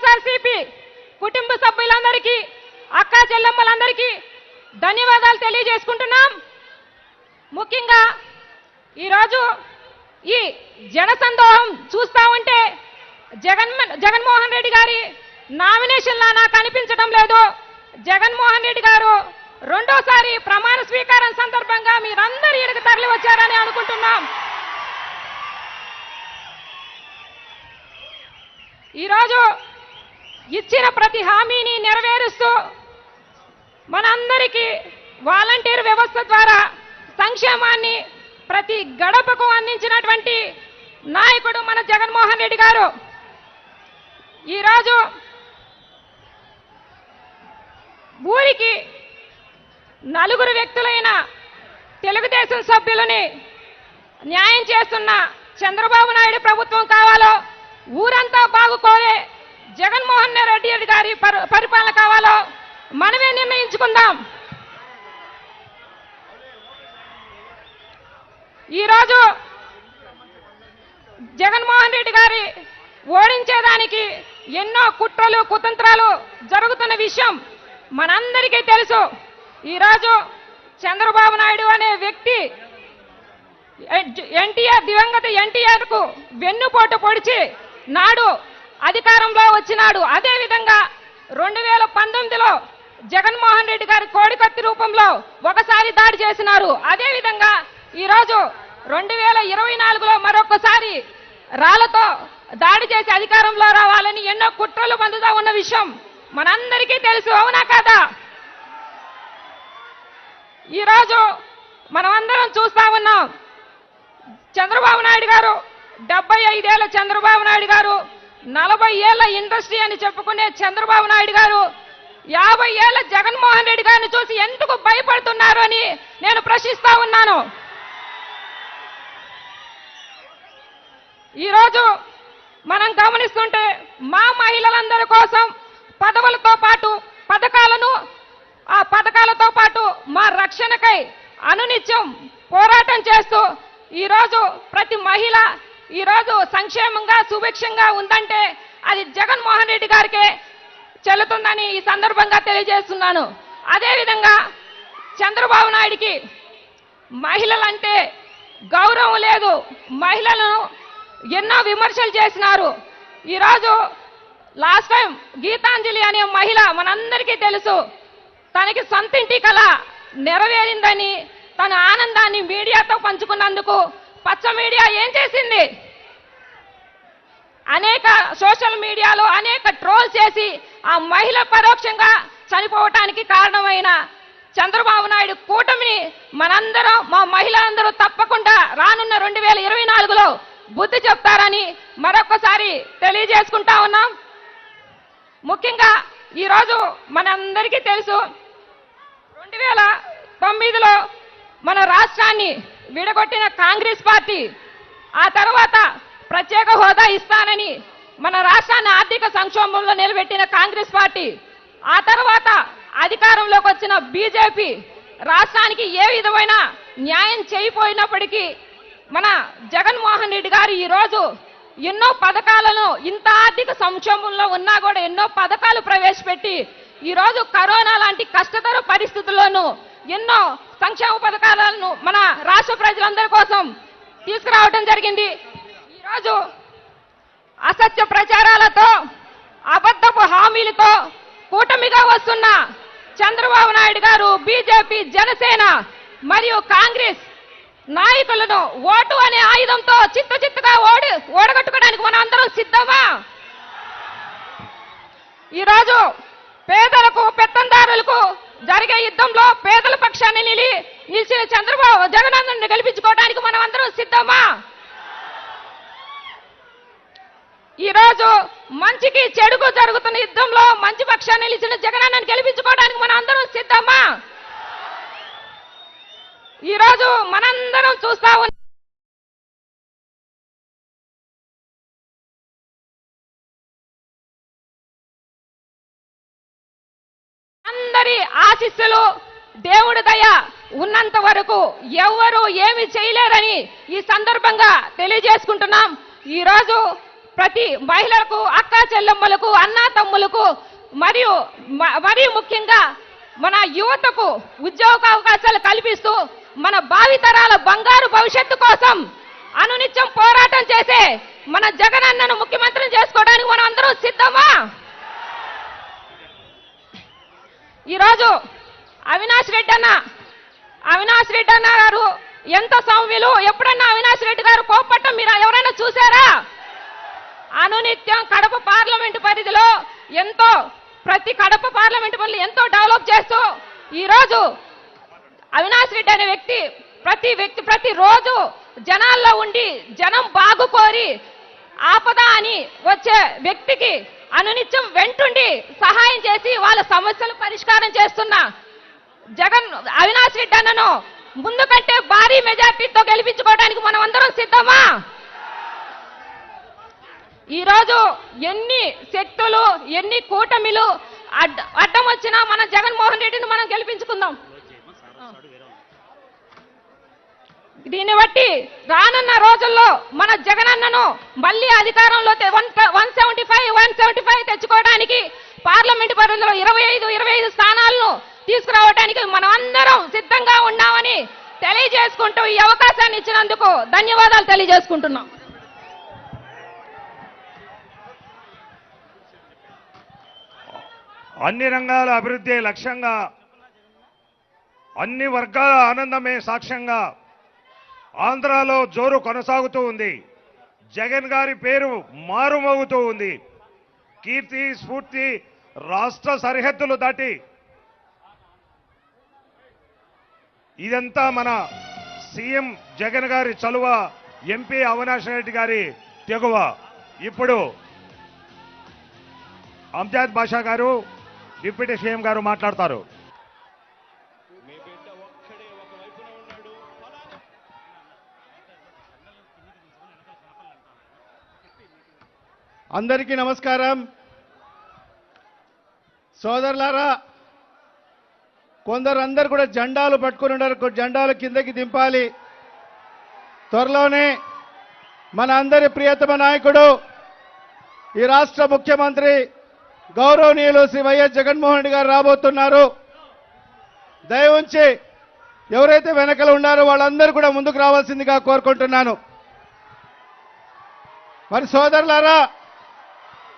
వైఎస్ఆర్సీపీ కుటుంబ సభ్యులందరికీ అక్కా చెల్లెమ్మలందరికీ ధన్యవాదాలు తెలియజేసుకుంటున్నాం. ముఖ్యంగా ఈరోజు ఈ జనసందోహం చూస్తా ఉంటే జగన్ జగన్మోహన్ రెడ్డి గారి నామినేషన్లా నాకు అనిపించడం లేదు. జగన్మోహన్ రెడ్డి గారు రెండోసారి ప్రమాణ స్వీకారం సందర్భంగా మీరందరూ ఇక్కడికి తరలి వచ్చారని అనుకుంటున్నాం. ఈరోజు ఇచ్చిన ప్రతి హామీని నెరవేరుస్తూ మనందరికీ వాలంటీర్ వ్యవస్థ ద్వారా సంక్షేమాన్ని ప్రతి గడపకు అందించినటువంటి నాయకుడు మన జగన్మోహన్ రెడ్డి గారు. ఈరోజు ఊరికి నలుగురు వ్యక్తులైన తెలుగుదేశం సభ్యులని న్యాయం చేస్తున్న చంద్రబాబు నాయుడు ప్రభుత్వం కావాలో ఊరంతా బాగుకోలే జగన్మోహన్ రెడ్డి గారి పరి- పరిపాలన కావాలో మనమే నిర్ణయించుకుందాం. ఈరోజు జగన్మోహన్ రెడ్డి గారి ఓడించేదానికి ఎన్నో కుట్రలు కుతంత్రాలు జరుగుతున్న విషయం మనందరికీ తెలుసు. ఈరోజు చంద్రబాబు నాయుడు అనే వ్యక్తి ఎన్టీఆర్ దివంగత ఎన్టీఆర్కు వెన్నుపోటు పొడిచి నాడు అధికారంలో వచ్చినాడు. అదేవిధంగా రెండు వేల పంతొమ్మిదిలో జగన్మోహన్ రెడ్డి గారి కోడికత్తి రూపంలో ఒకసారి దాడి చేసినారు. అదేవిధంగా ఈరోజు రెండు వేల ఇరవై నాలుగులో మరొకసారి రాళ్ళతో దాడి చేసి అధికారంలో రావాలని ఎన్నో కుట్రలు పొందుతా ఉన్న విషయం మనందరికీ తెలుసు. అవునా కాదా? ఈరోజు మనమందరం చూస్తా ఉన్నాం. చంద్రబాబు నాయుడు గారు డెబ్బై ఐదేళ్ళ చంద్రబాబు నాయుడు గారు నలభై ఏళ్ళ ఇండస్ట్రీ అని చెప్పుకునే చంద్రబాబు నాయుడు గారు యాభై ఏళ్ళ జగన్మోహన్ రెడ్డి గారిని చూసి ఎందుకు భయపడుతున్నారు అని నేను ప్రశ్నిస్తా ఉన్నాను. ఈరోజు మనం గమనిస్తుంటే మా మహిళలందరి కోసం పదవులతో పాటు పథకాలను ఆ పథకాలతో పాటు మా రక్షణకై అనునిత్యం పోరాటం చేస్తూ ఈరోజు ప్రతి మహిళ ఈరోజు సంక్షేమంగా సుభిక్షంగా ఉందంటే అది జగన్మోహన్ రెడ్డి గారికే చెల్లుతుందని ఈ సందర్భంగా తెలియజేస్తున్నాను. అదేవిధంగా చంద్రబాబు నాయుడికి మహిళలంటే గౌరవం లేదు. మహిళలను ఎన్నో విమర్శలు చేసినారు. ఈరోజు లాస్ట్ టైం గీతాంజలి అనే మహిళ మనందరికీ తెలుసు. తనకి సొంత ఇంటి కళ నెరవేరిందని తన ఆనందాన్ని మీడియాతో పంచుకున్నందుకు పచ్చ మీడియా ఏం చేసింది? అనేక సోషల్ మీడియాలో అనేక ట్రోల్ చేసి ఆ మహిళ పరోక్షంగా చనిపోవటానికి కారణమైన చంద్రబాబు నాయుడు కూటమిని మనందరం మా మహిళలందరూ తప్పకుండా రానున్న రెండు వేల ఇరవై నాలుగులో బుద్ధి చెప్తారని మరొకసారి తెలియజేసుకుంటా ఉన్నాం. ముఖ్యంగా ఈరోజు మనందరికీ తెలుసు రెండు వేల తొమ్మిదిలో మన రాష్ట్రాన్ని విడగొట్టిన కాంగ్రెస్ పార్టీ ఆ తర్వాత ప్రత్యేక హోదా ఇస్తానని మన రాష్ట్రాన్ని ఆర్థిక సంక్షోభంలో నిలబెట్టిన కాంగ్రెస్ పార్టీ ఆ తర్వాత అధికారంలోకి వచ్చిన బీజేపీ రాష్ట్రానికి ఏ విధమైన న్యాయం చేయపోయినప్పటికీ మన జగన్మోహన్ రెడ్డి గారు ఈరోజు ఎన్నో పథకాలను ఇంత ఆర్థిక సంక్షోభంలో ఉన్నా కూడా ఎన్నో పథకాలు ప్రవేశపెట్టి ఈరోజు కరోనా లాంటి కష్టతర పరిస్థితుల్లోనూ ఎన్నో సంక్షేమ పథకాలను మన రాష్ట్ర ప్రజలందరి కోసం తీసుకురావడం జరిగింది. ఈరోజు అసత్య ప్రచారాలతో అబద్ధపు హామీలతో కూటమిగా వస్తున్న చంద్రబాబు నాయుడు గారు బీజేపీ జనసేన మరియు కాంగ్రెస్ నాయకులను ఓటు అనే ఆయుధంతో చిత్తు చిత్తుగా ఓడి ఓడగట్టుకోవడానికి మనం అందరం సిద్ధమా? ఈరోజు పేదలకు పెత్తందారులకు జరిగే యుద్ధంలో పేదల పక్షాన్ని నిలి నిలిచిన చంద్రబాబు జగనన్నను గెలిపించుకోవడానికి మనం అందరం సిద్ధమా? ఈ రోజు మంచికి చెడుకు జరుగుతున్న యుద్ధంలో మంచి పక్షాన్ని నిలిచిన జగనన్నను గెలిపించుకోవడానికి మనం అందరం సిద్ధమా? ఈ రోజు మనందరం చూస్తా అందరి ఆశీస్సులు దేవుడి దయ ఉన్నంత వరకు ఎవరు ఏమి చేయలేరని ఈ సందర్భంగా తెలియజేసుకుంటున్నాం. ఈ రోజు ప్రతి మహిళలకు అక్క చెల్లెమ్మలకు అన్న తమ్ములకు మరియు మ- మరీ ముఖ్యంగా మన యువతకు ఉద్యోగ అవకాశాలు కల్పిస్తూ మన భావితరాల బంగారు భవిష్యత్తు కోసం అనునిత్యం పోరాటం చేసే మన జగనన్నను ముఖ్యమంత్రిని చేసుకోవడానికి మనం అందరం సిద్ధమా? ఈరోజు అవినాష్ రెడ్డి అన్న అవినాష్ రెడ్డి అన్న గారు ఎంత సౌమ్యులు? ఎప్పుడన్నా అవినాష్ రెడ్డి గారు కోప్పట్టం మీరు ఎవరైనా చూసారా అనునిత్యం కడప పార్లమెంటు పరిధిలో ఎంతో ప్రతి కడప పార్లమెంటు పరిధిలో ఎంతో డెవలప్ చేస్తూ ఈరోజు అవినాష్ రెడ్డి అనే వ్యక్తి ప్రతి వ్యక్తి ప్రతి రోజు జనాల్లో ఉండి జనం బాగు కోరి ఆపద అని వచ్చే వ్యక్తికి అనునిత్యం వెంటుండి సహాయం చేసి వాళ్ళ సమస్యలు పరిష్కారం చేస్తున్న జగన్ అవినాష్ రెడ్డి అన్నను ముందు కంటే భారీ మెజార్టీతో గెలిపించుకోవడానికి మనం అందరం సిద్ధమా? ఈరోజు ఎన్ని శక్తులు ఎన్ని కూటమిలు అడ్డ అడ్డం వచ్చినా మన జగన్మోహన్ రెడ్డిని మనం గెలిపించుకుందాం. దీన్ని బట్టి రానున్న రోజుల్లో మన జగనన్నను మళ్ళీ అధికారంలో one seventy five one seventy five తెచ్చుకోవడానికి పార్లమెంట్ పరిధిలో ఇరవై ఐదు ఇరవై ఐదు స్థానాలను తీసుకురావడానికి మనమందరం సిద్ధంగా ఉన్నామని తెలియజేసుకుంటూ ఈ అవకాశాన్ని ఇచ్చినందుకు ధన్యవాదాలు తెలియజేసుకుంటున్నాం. అన్ని రంగాల అభివృద్ధి లక్ష్యంగా అన్ని వర్గాల ఆనందమే సాక్ష్యంగా ఆంధ్రాలో జోరు కొనసాగుతూ ఉంది. జగన్ గారి పేరు మారుమోగుతూ ఉంది. కీర్తి స్ఫూర్తి రాష్ట్ర సరిహద్దులు దాటి ఇదంతా మన సీఎం జగన్ గారి చలువ ఎంపీ అవినాష్ రెడ్డి గారి తెగువ. ఇప్పుడు అంజాద్ బాషా గారు డిప్యూటీ సీఎం గారు మాట్లాడతారు. అందరికీ నమస్కారం. సోదరులారా కొందరు అందరు కూడా జెండాలు పట్టుకుని ఉన్నారు. జెండాలు కిందకి దింపాలి. త్వరలోనే మన అందరి ప్రియతమ నాయకుడు ఈ రాష్ట్ర ముఖ్యమంత్రి గౌరవనీయులు శ్రీ వైఎస్ జగన్మోహన్ రెడ్డి గారు రాబోతున్నారు. దయవుంచి ఎవరైతే వెనకలు ఉన్నారో వాళ్ళందరూ కూడా ముందుకు రావాల్సిందిగా కోరుకుంటున్నాను. మరి సోదరులారా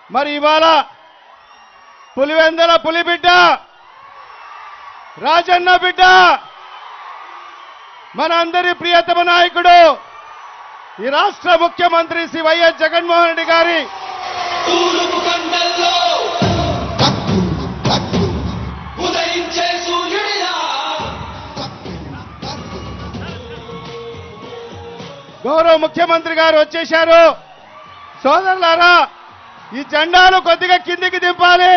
మరి ఇవాళ పులివెందల పులిబిడ్డ రాజన్న బిడ్డ మన అందరి ప్రియతమ నాయకుడు ఈ రాష్ట్ర ముఖ్యమంత్రి శ్రీ వైఎస్ జగన్మోహన్ రెడ్డి గారి. గౌరవ ముఖ్యమంత్రి గారు వచ్చేశారు. సోదరులారా ఈ జెండాలు కొద్దిగా కిందికి దింపాలి.